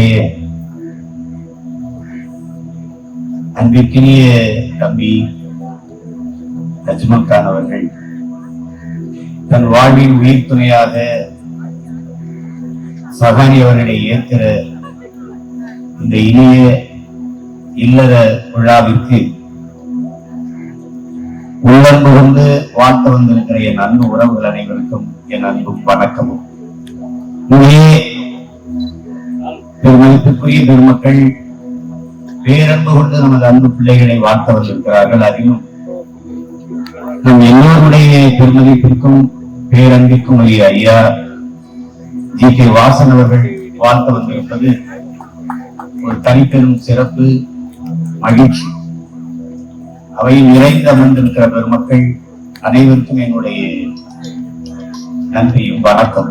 நம்முடைய அன்பிற்கினிய தம்பி அஜ்மல் கான் அவர்கள் தன் வாழ்வின் உயிர் துணையாக சகானி அவர்களை ஏற்கிற இந்த இனிய இல்லற விழாவிற்கு உள்ளம் புகுந்து வாழ்த்து வந்திருக்கிற என் அன்பு உறவுகள் அனைவருக்கும் என் அன்பும் வணக்கமும். பெருமதிப்புக்குரிய பெருமக்கள் பேரன்பு கொண்டு நமது அன்பு பிள்ளைகளை வாழ்த்த வந்திருக்கிறார்கள் அதிலும் நம் எல்லோருடைய பெருமதிப்பிற்கும் பேரன்பிற்கும் உரிய ஐயா ஜி கே வாசன் அவர்கள் வாழ்த்த வந்திருப்பது ஒரு தனிப்பெரும் சிறப்பு மகிழ்ச்சி. அவையில் நிறைந்து அமர்ந்திருக்கிற பெருமக்கள் அனைவருக்கும் என்னுடைய நன்றியும் வணக்கம்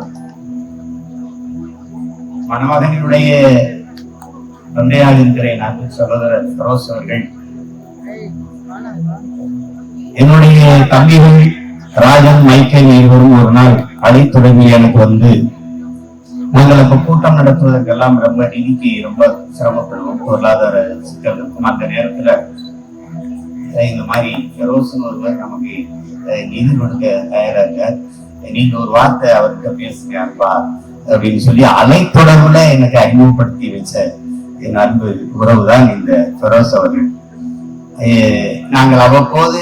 மணமகனுடைய தந்தையாக இருக்கிற என் அன்பு சகோதரர் அவர்கள். என்னுடைய தம்பிகள் ராஜன் மைக்கேல் இருவரும் ஒரு நாள் அழைத்துடங்கி எனக்கு வந்து நாங்கள் அப்ப கூட்டம் நடத்துவதற்கெல்லாம் ரொம்ப நிதிக்கு ரொம்ப சிரமப்படுவோம். பொருளாதார சிக்கல் இருக்கும். அந்த நேரத்துல இந்த மாதிரி ஃபெரோசன் ஒருவர் நமக்கு நிதி கொடுக்க தயாரா இருக்க நீங்க ஒரு வார்த்தை அவர்கிட்ட பேசுங்க அன்பா அப்படின்னு சொல்லி அலைத்தொடர்புல எனக்கு அறிமுகப்படுத்தி வச்ச என் அன்பு உறவுதான் இந்த ஃபெரோஸ் அவர்கள். நாங்கள் அவ்வப்போது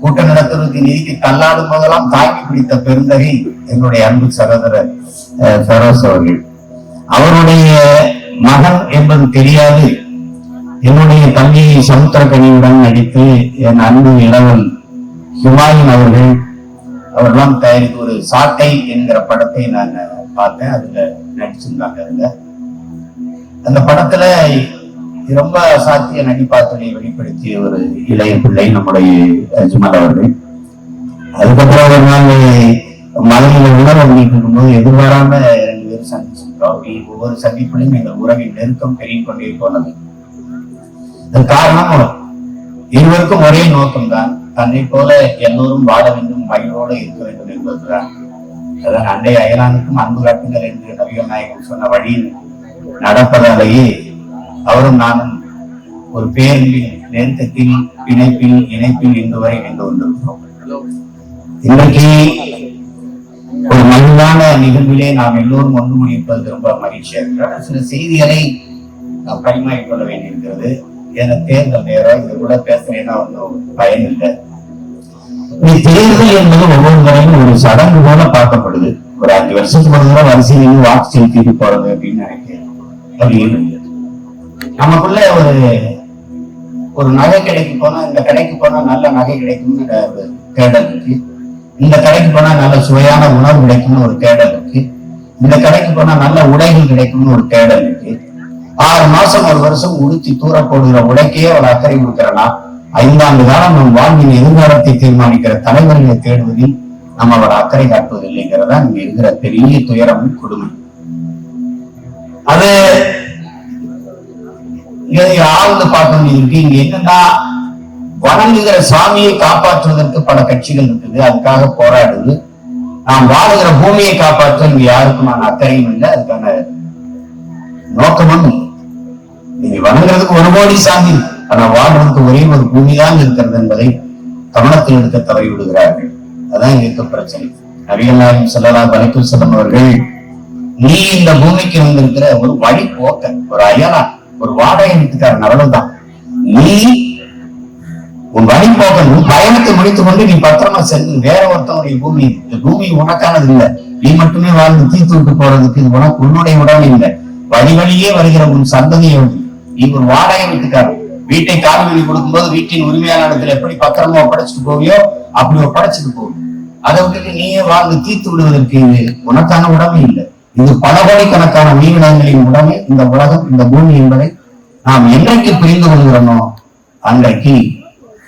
கூட்டம் நடத்துவதற்கு நிதிக்கு தள்ளாடும் போதெல்லாம் தாக்கி பிடித்த பெருந்தகை என்னுடைய அன்பு சகோதரர் அஹ், ஃபெரோஸ் அவர்கள். அவருடைய மகன் என்பது தெரியாது. என்னுடைய தம்பி சமுத்திரக்கனியுடன் நடித்து என் அன்பு இளவல் ஹிமாயின் அவர்கள் அவரெல்லாம் தயாரித்து ஒரு சாட்டை என்கிற படத்தை நான் பார்த்தேன். அதுல நடிச்சிருந்தாங்க அதுல. அந்த படத்துல ரொம்ப சாத்திய நடிப்பாற்றலை வெளிப்படுத்திய ஒரு இளைய பிள்ளை நம்முடைய அஜ்மல் அவர்கள். அதுக்கப்புறம் ஒரு நாள் மலையில உணவு பண்ணிட்டு இருக்கும்போது எதிர்பாராம ரெண்டு பேரும் சந்திச்சிருக்கிறோம் அப்படி ஒவ்வொரு சந்திப்புலையும் எங்கள் உறவின் நெருக்கம் பெருகி கொண்டே போனது. அது காரணம் இருவருக்கும் ஒரே நோக்கம் தான் தன்னை போல எல்லோரும் வாழ வேண்டும் மகிழ்வோடு இருக்க வேண்டும் என்பதுதான். அதான் அண்டை அயலானுக்கும் அன்பு காட்டுங்கள் என்று நவீன நாயகன் சொன்ன வழியில் நடப்பதாலேயே அவரும் நானும் ஒரு பேரின் நெருக்கத்தில் பிணைப்பில் இணைப்பில் இன்று வரை நின்று கொண்டிருக்கிறோம். இன்றைக்கு ஒரு மகிழ்வான நிகழ்விலே நாம் எல்லோரும் ஒன்று முடிப்பது ரொம்ப மகிழ்ச்சியா இருக்கிறோம் சில செய்திகளை நாம் பரிமாறிக்கொள்ள வேண்டியிருக்கிறது. என தேர்தல் நேரம் இது கூட பேசுறேன்னா ஒன்றும் பயன் இல்லை. தேர்தல் என்பது ஒவ்வொரு முறையும் ஒரு சடங்கு போல பார்க்கப்படுது. ஒரு அஞ்சு வருஷத்துக்கு ஒரு தடவை வரிசையில் வாக்கு செலுத்திட்டு போறது அப்படின்னு நினைக்கிறேன். நமக்குள்ள ஒரு ஒரு நகை கடைக்கு போனா இந்த கடைக்கு போனா நல்ல நகை கிடைக்கும்னு ஒரு தேடல் இருக்கு. இந்த கடைக்கு போனா நல்ல சுவையான உணவு கிடைக்கும்னு ஒரு தேடல் இருக்கு. இந்த கடைக்கு போனா நல்ல உடைகள் கிடைக்கும்னு ஒரு தேடல் இருக்கு. ஆறு மாசம் ஒரு வருஷம் உடுத்தி தூர போடுகிற உடைக்கே ஒரு அக்கறை கொடுக்கிறனா ஐந்தாண்டு காலம் நம் வாழ்வின் எதிர்காலத்தை தீர்மானிக்கிற தலைவர்களை தேடுவதில் நம்ம அவர் அக்கறை காட்டுவதில்லைங்கிறதா இங்க இருக்கிற பெரிய துயரமும் கொடுமை. அது ஆழ்ந்து பார்க்க வேண்டியது இருக்கு. இங்க என்னன்னா வணங்குகிற சாமியை காப்பாற்றுவதற்கு பல கட்சிகள் இருக்குது. அதுக்காக போராடுது. நாம் வாழுகிற பூமியை காப்பாற்ற யாருக்குமான அக்கறையும் இல்லை. அதுக்கான நோக்கமும் இல்லை. நீங்க வணங்குறதுக்கு ஒரு கோடி சாமி ஆனா வாழ்றதுக்கு ஒரே ஒரு பூமி தான் இருக்கிறது என்பதை கவனத்தில் எடுக்க தவறி விடுகிறார்கள் அதான் இங்க இருக்க பிரச்சனை. நபிகள் நாயகம் சொல்லலாம் வலைக்குள் செல்லும் அவர்கள் நீ இந்த பூமிக்கு வந்திருக்கிற ஒரு வழி போக்க ஒரு அயலா ஒரு வாடகை அவ்வளவுதான் நீ உன் வழி போக்க உன் பயணத்தை முடித்துக் கொண்டு நீ பத்திரமா சென்று வேற ஒருத்தவனுடைய பூமி இந்த பூமி உனக்கானது இல்ல. நீ மட்டுமே வாழ்ந்து தீர்த்து விட்டு போறதுக்கு இது உனக்கு உன்னுடைய உடல் இல்லை. வழி வழியே வருகிற உன் சந்ததியை நீ ஒரு வாடகை வீட்டுக்காரன். வீட்டை கால்வெளி கொடுக்கும்போது வீட்டின் உரிமையாளர் எப்படி பத்திரமா ஒப்படைச்சிட்டு போவியோ அப்படி ஒப்படைச்சிட்டு போகும் அதை விட்டுட்டு நீயே வாழ்ந்து தீர்த்து விடுவதற்கு உனக்கான உடமை இல்லை. இது பல கோடிக்கணக்கான உயிரினங்களின் உடமை இந்த உலகம் இந்த பூமி என்பதை நாம் என்றைக்கு புரிந்து கொள்கிறோமோ அன்றைக்கு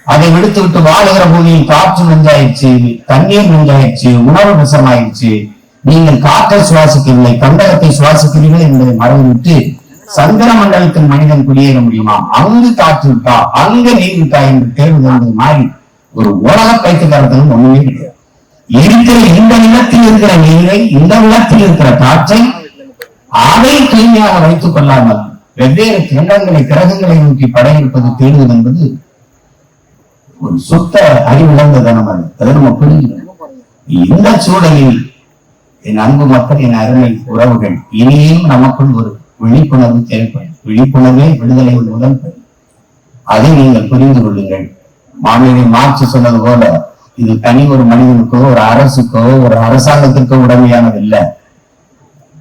அதை விடுத்து விட்டு வாழுகிற பூமியில் காற்று நெஞ்சாயிடுச்சு தண்ணீர் நெஞ்சாயிடுச்சு உணவு விஷமாயிடுச்சு நீங்கள் காற்றை சுவாசிக்கவில்லை கந்தகத்தை சுவாசிக்கிறீர்கள் என்பதை மறந்துவிட்டு சந்திர மண்டலத்தில் மனிதன் குடியேற முடியுமா? அங்கு காற்று விட்டா அங்கு நீர் விட்டா என்று தேர்வு மாறி ஒரு உலக பைத்தியக்காரத்திலும் ஒண்ணுமே கிடையாது. இருக்கிற இந்த நிலத்தில் இருக்கிற நீரை இந்த நிலத்தில் இருக்கிற காற்றை அதை தூய்மையாக வைத்துக் கொள்ளாமல் வெவ்வேறு திண்டங்களை கிரகங்களை நோக்கி படையெடுப்பது தேடுவது என்பது ஒரு சுத்த அறிவிழந்த தனம் அது. அதை நம்ம புரிஞ்சுக்கணும். இந்த சூழலில் என் அன்பு மக்கள் என் அருமை உறவுகள் இனியும் நமக்குள் ஒரு விழிப்புணர்வு தேவைப்படும். விழிப்புணர்வே விடுதலை முதல் அதை நீங்கள் புரிந்து கொள்ளுங்கள். மாநில மாற்று சொன்னது போல இது தனி ஒரு மனிதனுக்கோ ஒரு அரசுக்கோ ஒரு அரசாங்கத்திற்கோ உடமையானது இல்ல.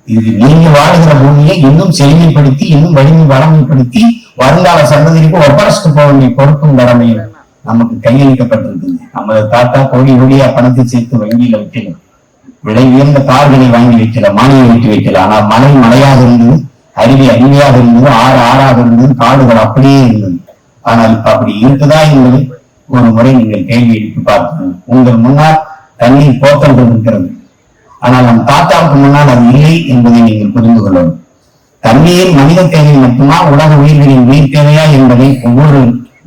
இது நீங்க வாழ்கிற பூமியை இன்னும் செழுமைப்படுத்தி இன்னும் வலிமை வளமைப்படுத்தி வருங்கால சந்ததிக்கு ஒப்படைச்சிட்டு போக வேண்டிய பொறுப்பும் கடமையும் நமக்கு கையளிக்கப்பட்டிருக்குது. நமது தாத்தா கோடி கோடியா பணத்தை சேர்த்து வங்கியில வைக்கணும் விலை உயர்ந்த கார்களை வாங்கி வைக்கல மானியம் வைத்து வைக்கல. ஆனா மலை மலையாக இருந்தது அருவி அருவியாக இருந்தது ஆறு ஆறாக இருந்தது காடுகள் அப்படியே இருந்தது. ஆனால் இப்ப அப்படி இருக்குதா என்பது ஒரு முறை நீங்கள் கேள்வி எடுத்து பார்க்கணும். உங்கள் முன்னால் தண்ணீர் போத்தல் இருக்கிறது. ஆனால் நம் தாத்தாவுக்கு முன்னால் அது இல்லை என்பதை நீங்கள் புரிந்து கொள்ளணும். தண்ணீர் மனித தேவை மட்டுமா? உலக உயிர்களின் உயிர் தேவையா என்பதை ஒவ்வொரு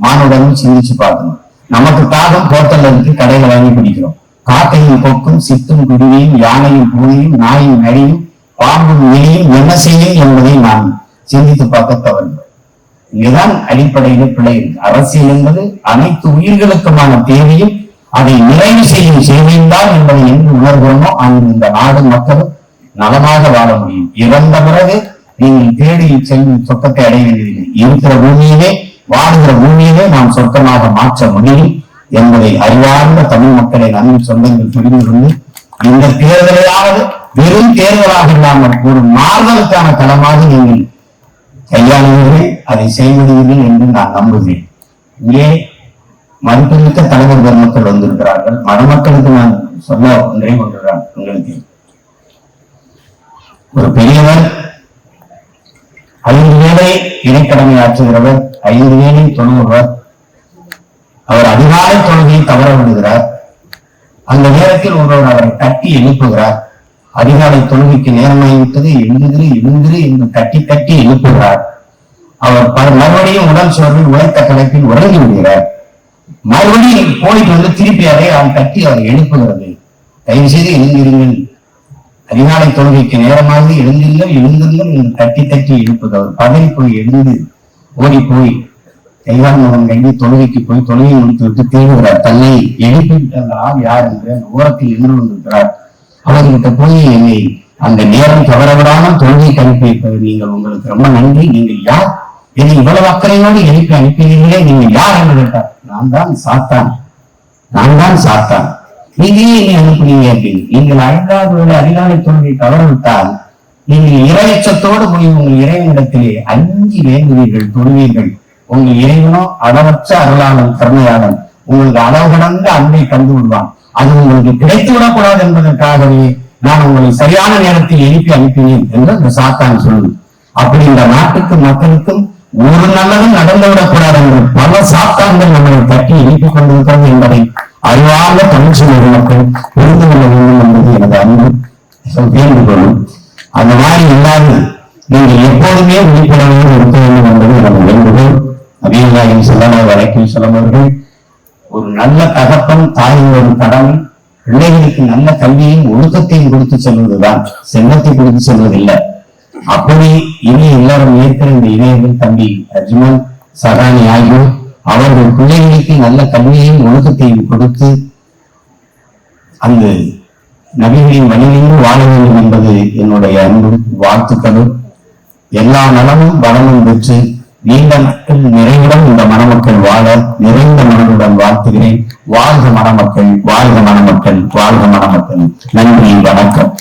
மானுடனும் சிந்திச்சு பார்க்கணும். நமக்கு தாகம் போத்தல் இருக்கு கடையில வாங்கி பிடிக்கிறோம் காக்கையும் கொக்கும் சித்தும் குருவியும் யானையும் பூனையும் நாயும் நரியும் பாம்பும் எலியும் என்ன செய்யும் என்பதை நாம் சிந்தித்து பார்க்க தவறு இங்கதான் அடிப்படையில பிழை. அரசியல் என்பது அனைத்து உயிர்களுக்குமான தேவையும் அதை நிறைவு செய்யும் சேவையும் என்பதை என்று உணர்கிறோமோ அங்கு இந்த நாடு மக்களும் நலமாக வாழ முடியும். இறந்த பிறகு நீங்கள் தேடி செல்லும் சொர்க்கத்தை அடைய வேண்டியதில்லை. இருக்கிற பூமியிலே வாழ்கிற பூமியிலே நாம் சொர்க்கமாக மாற்ற முடியும் என்பதை அறிவார்ந்த தமிழ் மக்களை நன்கு சொந்தங்கள் புரிந்து கொண்டு இந்த தேர்தலையாவது வெறும் தேர்தலாக இல்லாமல் ஒரு மாறுதலுக்கான தளமாக நீங்கள் கையாளுவீர்கள் அதை செய்வீர்கள் என்று நான் நம்புகிறேன். இங்கே மதிப்புமிக்க தலைவர் பெருமக்கள் வந்திருக்கிறார்கள். மணமக்களுக்கு நான் சொல்ல ஒன்றே ஒன்றுதான் உங்களுக்கு ஒரு பெரியவர் ஐந்து வேலை இணைக்கடமை ஆற்றுகிறவர் ஐந்து வேலை தொழுபவர். அவர் அதிகாலை தொழுகையை தவற விடுகிறார் அந்த நேரத்தில் ஒருவர் அவரை தட்டி எழுப்புகிறார். அதிகாலை தொழுகைக்கு நேரமாகிவிட்டது. எழுந்திரு எழுந்திரு என்று தட்டி தட்டி எழுப்புகிறார். அவர் பல- மறுபடியும் உடல் சோர்வில் உழைத்த கலைப்பில் உறங்கி விடுகிறார். மறுபடியும் போயிட்டு வந்து திருப்பி அதை அவன் தட்டி அவர் எழுப்புகிறது. தயவு செய்து எழுந்திருங்கள். அதிகாலை தொழுகைக்கு நேரமாக எழுந்திருங்கள் எழுந்திருங்கள் என்று தட்டி தட்டி எழுப்புது அவர் பதறி போய் எழுந்து ஓடி போய் கைகால் கண்டி தொழுகைக்கு போய் தொழுகை முடித்து விட்டு தேடுகிறார் தன்னை எழுப்பி விட்ட ஆள் யார் என்று ஓரத்தில் நின்று கொண்டிருக்கிறார். அவர்கிட்ட போய் என்னை அந்த நேரம் தவற விடாமல் தொழுகை கணிப்பு நீங்கள் உங்களுக்கு ரொம்ப நன்றி. நீங்கள் யார்? என்னை இவ்வளவு அக்கறையோடு எழுப்பி அனுப்பினீர்களே. நீங்கள் யார் என்று கேட்டார். நான் தான் சாத்தான். நான் தான் சாத்தான். நீங்களே என்னை அனுப்புனீங்க அப்படின்னு. நீங்கள் ஐந்தாவது வேலை அதிகாலை தொழுகை தவறவிட்டால் நீங்கள் இறையச்சத்தோடு போய் உங்கள் இறைவனிடத்திலே அஞ்சு வேண்டுவீர்கள் தொழுவீர்கள். உங்கள் இறைவனோ அளவற்ற அருளாளன் கருணையாளன். உங்களுக்கு அளவு கடந்த அன்பை தந்து விடுவான் அது உங்களுக்கு கிடைத்துவிடக்கூடாது என்பதற்காகவே நான் உங்களை சரியான நேரத்தில் எழுப்பி அனுப்பினேன் என்று அந்த சாத்தான் சொல்லுது அப்படி இந்த நாட்டுக்கு மக்களுக்கும் ஒரு நல்லதும் நடந்துவிடக்கூடாது என்று பல சாத்தான்கள் நம்மளை தட்டி எழுப்பிக் கொண்டிருக்கிறது என்பதை அறிவார்ந்த தமிழ் சமூக மக்கள் புரிந்து கொள்ள வேண்டும் என்பது எனது அன்பு. சொல் வேண்டுகோளும் அந்த மாதிரி இல்லாது நீங்கள் எப்போதுமே விழிப்புணர்வோடு இருக்க வேண்டும் என்பது எனது வேண்டுகோள். அபிநாயகம் செல்லமர் வழக்கில் செல்லவர்கள் ஒரு நல்ல தகப்பன் தாயின் ஒரு கடமை பிள்ளைகளுக்கு நல்ல கல்வியும் ஒழுக்கத்தையும் கொடுத்து செல்வதுதான். செல்வத்தை கொடுத்து செல்வதில்லை. அப்படி இனி எல்லாரும் ஏற்கிற இந்த இளைஞர்கள் தம்பி அஜ்மல் சகானி ஆகியோர் அவர்கள் பிள்ளைகளுக்கு நல்ல கல்வியையும் ஒழுக்கத்தையும் கொடுத்து அந்த நபிகளின் வழியிலும் வாழ வேண்டும் என்பது என்னுடைய அன்பும் வாழ்த்துக்களும். எல்லா நலமும் வளமும் பெற்று நீண்ட நாட்கள் நிறைவுடன் இந்த மணமக்கள் வாழ நிறைந்த மனதுடன் வாழ்த்துகிறேன். வாழ்க மணமக்கள் வாழ்க மணமக்கள் வாழ்க மணமக்கள். நன்றி வணக்கம்.